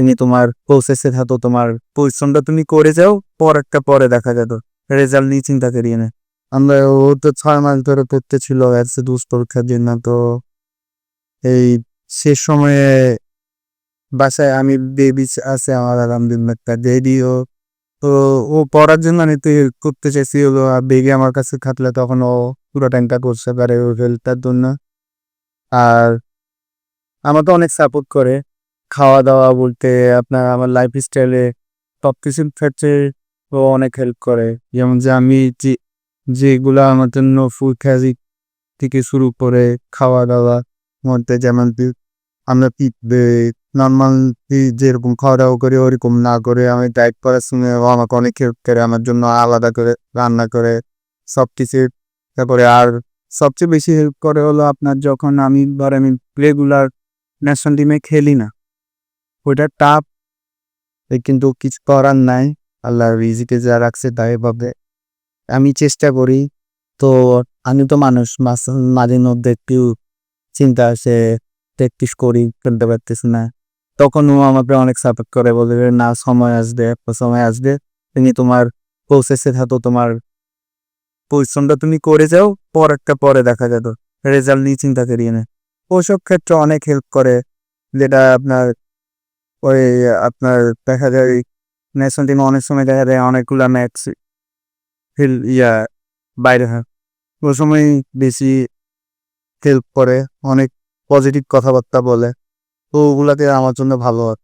তুমি তোমার প্রসেসে থাকো, তোমার পরিশ্রমটা তুমি করে যাও পর একটা পরে দেখা যেত রেজাল্ট নিয়ে চিন্তা করিয়ে না। আমরা ও তো ছয় মাস ধরে পড়তে ছিল দুস পরীক্ষার জন্য, তো এই শেষ সময়ে বাসায় আমি বেবি আছে আমার, আলহামদুলিল্লাহ, একটা বেবিও তো ও পড়ার জন্য আমি তো করতে চাইছি হলো বেবি আমার কাছে থাকলে তখন ও পুরো টাইমটা করতে পারে ওর হেল্পটার জন্য। আর আমার তো অনেক সাপোর্ট করে। খাওয়া দাওয়া বলতে আপনার আমার লাইফ স্টাইলে সব কিছুর ক্ষেত্রে ও অনেক হেল্প করে। যেমন যে আমি যে, যেগুলো আমার জন্য ফুড খেয়াজি থেকে শুরু করে খাওয়া দাওয়া মধ্যে যেমন আমরা নর্মাল যেরকম খাওয়া দাওয়া করি ওরকম না করে আমি ডায়েট করার সময় আমাকে অনেক হেল্প করে, আমার জন্য আলাদা করে রান্না করে সব কিছু। তারপরে আর সবচেয়ে বেশি হেল্প করে হলো আপনার যখন আমি ধর আমি রেগুলার ন্যাশনাল টিমে খেলি না ওইটা টাফ কিন্তু কিছু করার নাই। আল্লাহ রিজিকে যা রাখছে তাই ভাবে। আমি চেষ্টা করি। তো আমি তো মানুষ মাঝ- মধ্যে একটু চিন্তা আসে প্র্যাকটিস করি, খেলতে পারতেছি না। তখন ও আমাকে অনেক সাপোর্ট করে, বলে না, সময় আসবে সময় আসবে। তুমি তোমার প্রসেসে থাকো, তোমার পরিশ্রমটা তুমি করে যাও, পরেরটা পরে দেখা যেত রেজাল্ট নিয়ে চিন্তা করিয়ে না ওসব ক্ষেত্রে অনেক হেল্প করে, যেটা আপনার ওই, আপনার দেখা যায় ন্যাশনাল টিমে অনেক সময় দেখা যায় অনেকগুলা ম্যাচ ফিল ইয়া, বাইরে হয়। ওই সময় বেশি হেল্প করে, অনেক পজিটিভ কথাবার্তা বলে। তো ওগুলাতে আমার জন্য ভালো হয়।